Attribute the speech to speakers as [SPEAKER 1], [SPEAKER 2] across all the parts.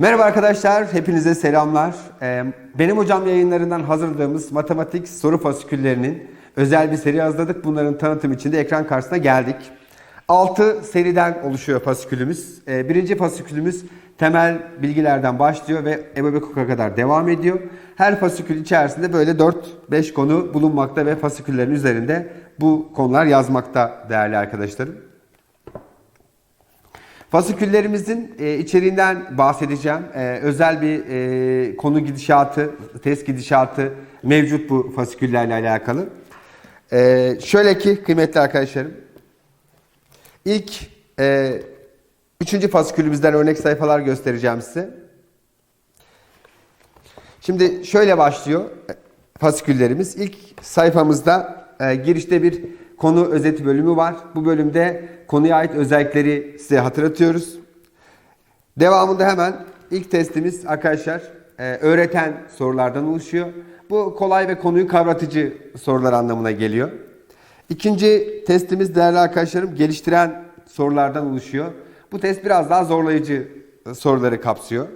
[SPEAKER 1] Merhaba arkadaşlar, hepinize selamlar. Ee, Benim Hocam yayınlarından hazırladığımız matematik soru fasiküllerinin özel bir seri hazırladık. Bunların tanıtım için de ekran karşısına geldik. 6 seriden oluşuyor fasikülümüz. Ee, Birinci fasikülümüz temel bilgilerden başlıyor ve ebobekuk'a kadar devam ediyor. Her fasikül içerisinde böyle 4-5 konu bulunmakta ve fasiküllerin üzerinde bu konular yazmakta değerli arkadaşlarım. Fasiküllerimizin e, içeriğinden bahsedeceğim. E, özel bir e, konu gidişatı, test gidişatı mevcut bu fasiküllerle alakalı. E, şöyle ki kıymetli arkadaşlarım, ilk e, üçüncü fasikülümüzden örnek sayfalar göstereceğim size. Şimdi şöyle başlıyor fasiküllerimiz. İlk sayfamızda e, girişte bir konu özeti bölümü var. Bu bölümde konuya ait özellikleri size hatırlatıyoruz. Devamında hemen ilk testimiz arkadaşlar e, öğreten sorulardan oluşuyor. Bu kolay ve konuyu kavratıcı sorular anlamına geliyor. İkinci testimiz değerli arkadaşlarım geliştiren sorulardan oluşuyor. Bu test biraz daha zorlayıcı soruları kapsıyor.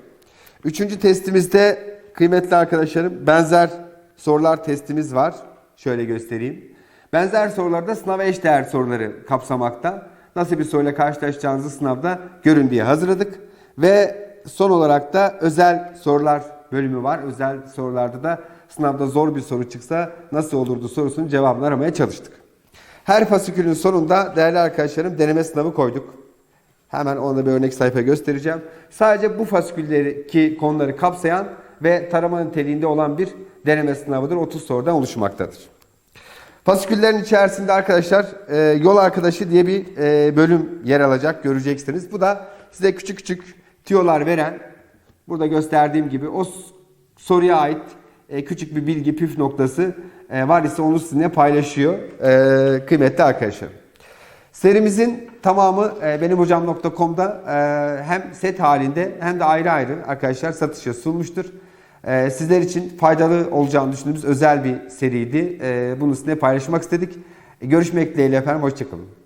[SPEAKER 1] Üçüncü testimizde kıymetli arkadaşlarım benzer sorular testimiz var. Şöyle göstereyim. Benzer sorularda sınava eşdeğer soruları kapsamakta. Nasıl bir soruyla karşılaşacağınızı sınavda görün diye hazırladık. Ve son olarak da özel sorular bölümü var. Özel sorularda da sınavda zor bir soru çıksa nasıl olurdu sorusunun cevabını aramaya çalıştık. Her fasikülün sonunda değerli arkadaşlarım deneme sınavı koyduk. Hemen ona bir örnek sayfa göstereceğim. Sadece bu fasiküldeki konuları kapsayan ve tarama niteliğinde olan bir deneme sınavıdır. 30 sorudan oluşmaktadır. Fasiküllerin içerisinde arkadaşlar e, yol arkadaşı diye bir e, bölüm yer alacak göreceksiniz. Bu da size küçük küçük tiyolar veren burada gösterdiğim gibi o soruya ait e, küçük bir bilgi püf noktası e, var ise onu sizinle paylaşıyor e, kıymetli arkadaşlar. Serimizin tamamı e, benimhocam.com'da e, hem set halinde hem de ayrı ayrı arkadaşlar satışa sunmuştur. E, Sizler için faydalı olacağını düşündüğümüz özel bir seriydi. E, Bunu sizinle paylaşmak istedik. Görüşmek dileğiyle efendim. Hoşçakalın.